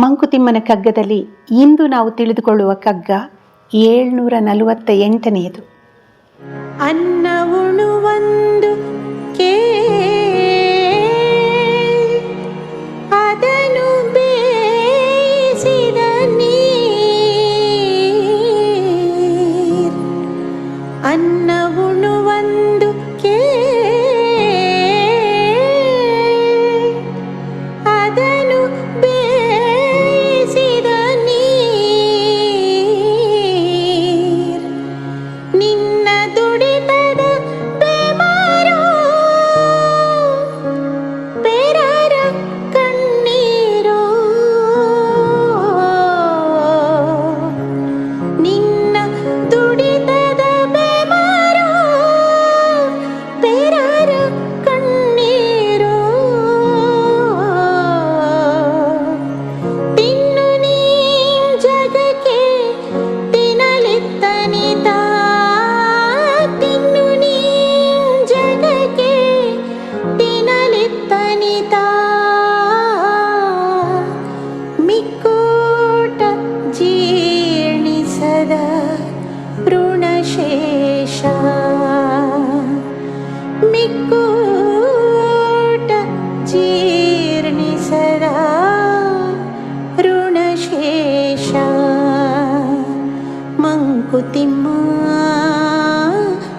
ಮಂಕುತಿಮ್ಮನ ಕಗ್ಗದಲ್ಲಿ ಇಂದು ನಾವು ತಿಳಿದುಕೊಳ್ಳುವ ಕಗ್ಗ ಏಳ್ನೂರ ನಲವತ್ತ ಎಂಟನೆಯದು ಅನ್ನ ಉಣುವಂದು ಕೇ ಮಂಕುತಿಮ್ಮ.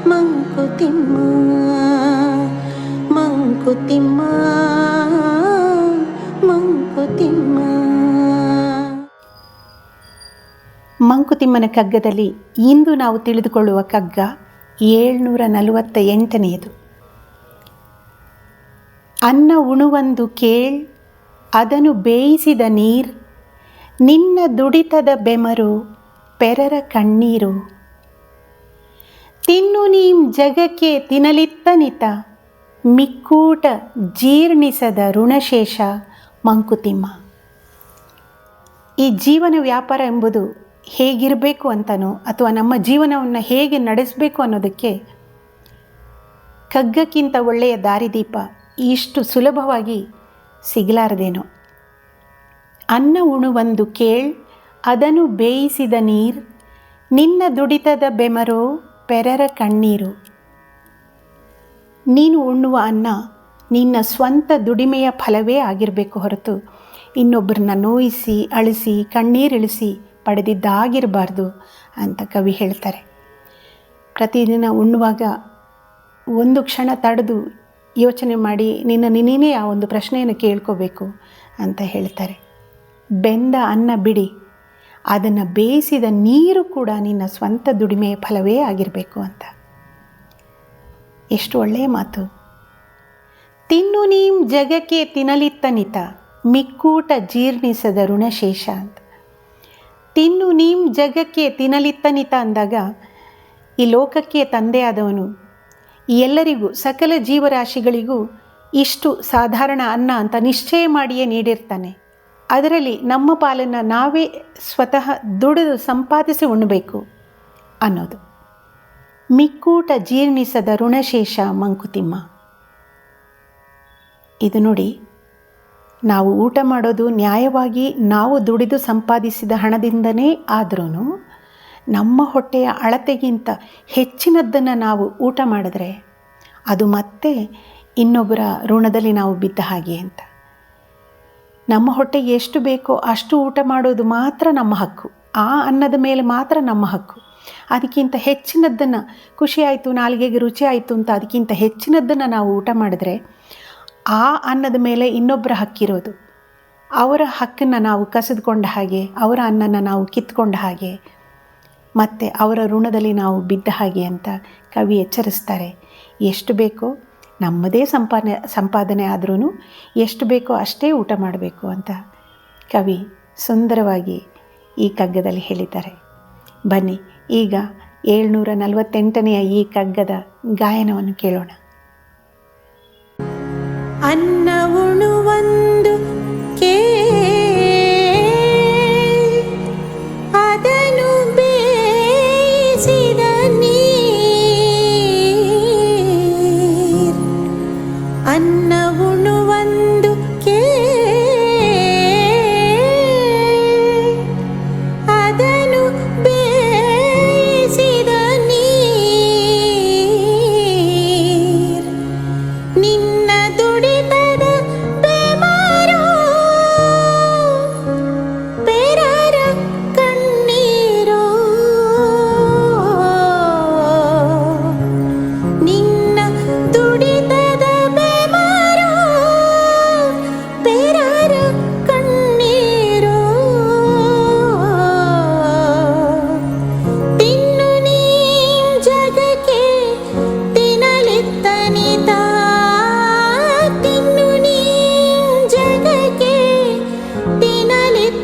ಮಂಕುತಿಮ್ಮ ಮಂಕುತಿಮ್ಮ ಮಂಕುತಿಮ್ಮ ಮಂಕುತಿಮ್ಮನ ಕಗ್ಗದಲ್ಲಿ ಇಂದು ನಾವು ತಿಳಿದುಕೊಳ್ಳುವ ಕಗ್ಗ ಏಳ್ನೂರ ನಲವತ್ತ ಎಂಟನೆಯದು ಅನ್ನ ಉಣುವಂದು ಕೇಳ್, ಅದನ್ನು ಬೇಯಿಸಿದ ನೀರ್, ನಿನ್ನ ದುಡಿತದ ಬೆಮರು ಪೆರರ ಕಣ್ಣೀರು. ತಿನ್ನು ನೀಂ ಜಗಕ್ಕೆ ತಿನ್ನಲಿತ್ತನಿತ ಮಿಕ್ಕೂಟ ಜೀರ್ಣಿಸದ ಋಣಶೇಷ ಮಂಕುತಿಮ್ಮ. ಈ ಜೀವನ ವ್ಯಾಪಾರ ಎಂಬುದು ಹೇಗಿರಬೇಕು ಅಂತನೋ ಅಥವಾ ನಮ್ಮ ಜೀವನವನ್ನು ಹೇಗೆ ನಡೆಸಬೇಕು ಅನ್ನೋದಕ್ಕೆ ಕಗ್ಗಕ್ಕಿಂತ ಒಳ್ಳೆಯ ದಾರಿದೀಪ ಇಷ್ಟು ಸುಲಭವಾಗಿ ಸಿಗಲಾರದೇನೋ. ಅನ್ನ ಉಣುವಂದು ಕೇಳ್ ಅದನ್ನು ಬೇಯಿಸಿದ ನೀರ್, ನಿನ್ನ ದುಡಿತದ ಬೆಮರೋ ಪೆರರ ಕಣ್ಣೀರು. ನೀನು ಉಣ್ಣುವ ಅನ್ನ ನಿನ್ನ ಸ್ವಂತ ದುಡಿಮೆಯ ಫಲವೇ ಆಗಿರಬೇಕು ಹೊರತು ಇನ್ನೊಬ್ಬರನ್ನ ನೋಯಿಸಿ, ಅಳಿಸಿ, ಕಣ್ಣೀರಿಳಿಸಿ ಪಡೆದಿದ್ದಾಗಿರಬಾರ್ದು ಅಂತ ಕವಿ ಹೇಳ್ತಾರೆ. ಪ್ರತಿದಿನ ಉಣ್ಣುವಾಗ ಒಂದು ಕ್ಷಣ ತಡೆದು ಯೋಚನೆ ಮಾಡಿ ನಿನ್ನ ನೀನೇ ಆ ಒಂದು ಪ್ರಶ್ನೆಯನ್ನು ಕೇಳ್ಕೋಬೇಕು ಅಂತ ಹೇಳ್ತಾರೆ. ಬೆಂದ ಅನ್ನ ಬಿಡಿ. ಅದನ್ನು ಬೇಯಿಸಿದ ನೀರು ಕೂಡ ನಿನ್ನ ಸ್ವಂತ ದುಡಿಮೆಯ ಫಲವೇ ಆಗಿರಬೇಕು ಅಂತ. ಎಷ್ಟು ಒಳ್ಳೆಯ ಮಾತು. ತಿನ್ನು ನೀಂ ಜಗಕ್ಕೆ ತಿನ್ನಲಿತ್ತನಿತ ಮಿಕ್ಕೂಟ ಜೀರ್ಣಿಸದ ಋಣಶೇಷ ಅಂತ. ತಿನ್ನು ನೀಂ ಜಗಕ್ಕೆ ತಿನ್ನಲಿತ್ತನಿತ ಅಂದಾಗ, ಈ ಲೋಕಕ್ಕೆ ತಂದೆಯಾದವನು ಎಲ್ಲರಿಗೂ, ಸಕಲ ಜೀವರಾಶಿಗಳಿಗೂ ಇಷ್ಟು ಸಾಧಾರಣ ಅನ್ನ ಅಂತ ನಿಶ್ಚಯ ಮಾಡಿಯೇ ನೀಡಿರ್ತಾನೆ. ಅದರಲ್ಲಿ ನಮ್ಮ ಪಾಲನ್ನು ನಾವೇ ಸ್ವತಃ ದುಡಿದು ಸಂಪಾದಿಸಿ ಉಣ್ಣಬೇಕು ಅನ್ನೋದು. ಮಿಕ್ಕೂಟ ಜೀರ್ಣಿಸದ ಋಣಶೇಷ ಮಂಕುತಿಮ್ಮ. ಇದು ನೋಡಿ, ನಾವು ಊಟ ಮಾಡೋದು ನ್ಯಾಯವಾಗಿ ನಾವು ದುಡಿದು ಸಂಪಾದಿಸಿದ ಹಣದಿಂದನೇ ಆದ್ರೂ ನಮ್ಮ ಹೊಟ್ಟೆಯ ಅಳತೆಗಿಂತ ಹೆಚ್ಚಿನದ್ದನ್ನು ನಾವು ಊಟ ಮಾಡಿದ್ರೆ ಅದು ಮತ್ತೆ ಇನ್ನೊಬ್ಬರ ಋಣದಲ್ಲಿ ನಾವು ಬಿದ್ದ ಹಾಗೆ ಅಂತ. ನಮ್ಮ ಹೊಟ್ಟೆಗೆ ಎಷ್ಟು ಬೇಕೋ ಅಷ್ಟು ಊಟ ಮಾಡೋದು ಮಾತ್ರ ನಮ್ಮ ಹಕ್ಕು. ಆ ಅನ್ನದ ಮೇಲೆ ಮಾತ್ರ ನಮ್ಮ ಹಕ್ಕು. ಅದಕ್ಕಿಂತ ಹೆಚ್ಚಿನದ್ದನ್ನು ಖುಷಿ ಆಯಿತು, ನಾಲಿಗೆಗೆ ರುಚಿ ಆಯಿತು ಅಂತ ಅದಕ್ಕಿಂತ ಹೆಚ್ಚಿನದ್ದನ್ನು ನಾವು ಊಟ ಮಾಡಿದ್ರೆ ಆ ಅನ್ನದ ಮೇಲೆ ಇನ್ನೊಬ್ಬರ ಹಕ್ಕಿರೋದು. ಅವರ ಹಕ್ಕನ್ನು ನಾವು ಕಸಿದುಕೊಂಡ ಹಾಗೆ, ಅವರ ಅನ್ನನ ನಾವು ಕಿತ್ಕೊಂಡ ಹಾಗೆ, ಮತ್ತು ಅವರ ಋಣದಲ್ಲಿ ನಾವು ಬಿದ್ದ ಹಾಗೆ ಅಂತ ಕವಿ ಎಚ್ಚರಿಸ್ತಾರೆ. ಎಷ್ಟು ಬೇಕೋ ನಮ್ಮದೇ ಸಂಪಾದನೆ ಸಂಪಾದನೆ ಆದ್ರೂ ಎಷ್ಟು ಬೇಕೋ ಅಷ್ಟೇ ಊಟ ಮಾಡಬೇಕು ಅಂತ ಕವಿ ಸುಂದರವಾಗಿ ಈ ಕಗ್ಗದಲ್ಲಿ ಹೇಳಿದ್ದಾರೆ. ಬನ್ನಿ, ಈಗ ಏಳ್ನೂರ ನಲವತ್ತೆಂಟನೆಯ ಈ ಕಗ್ಗದ ಗಾಯನವನ್ನು ಕೇಳೋಣ. ಅನ್ನ ಉಣುವಂದು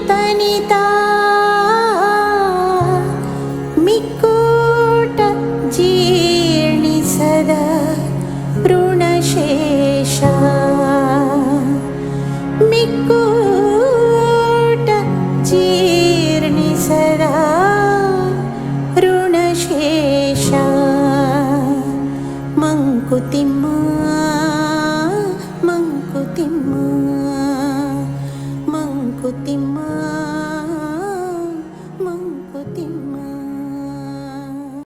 தனிதா மிக்கூட்ட ஜீர்ணி சத ருணசேஷா மிக்கூட்ட ஜீர்ணி சதா ருணசேஷா மங்குதிம்மா puti ma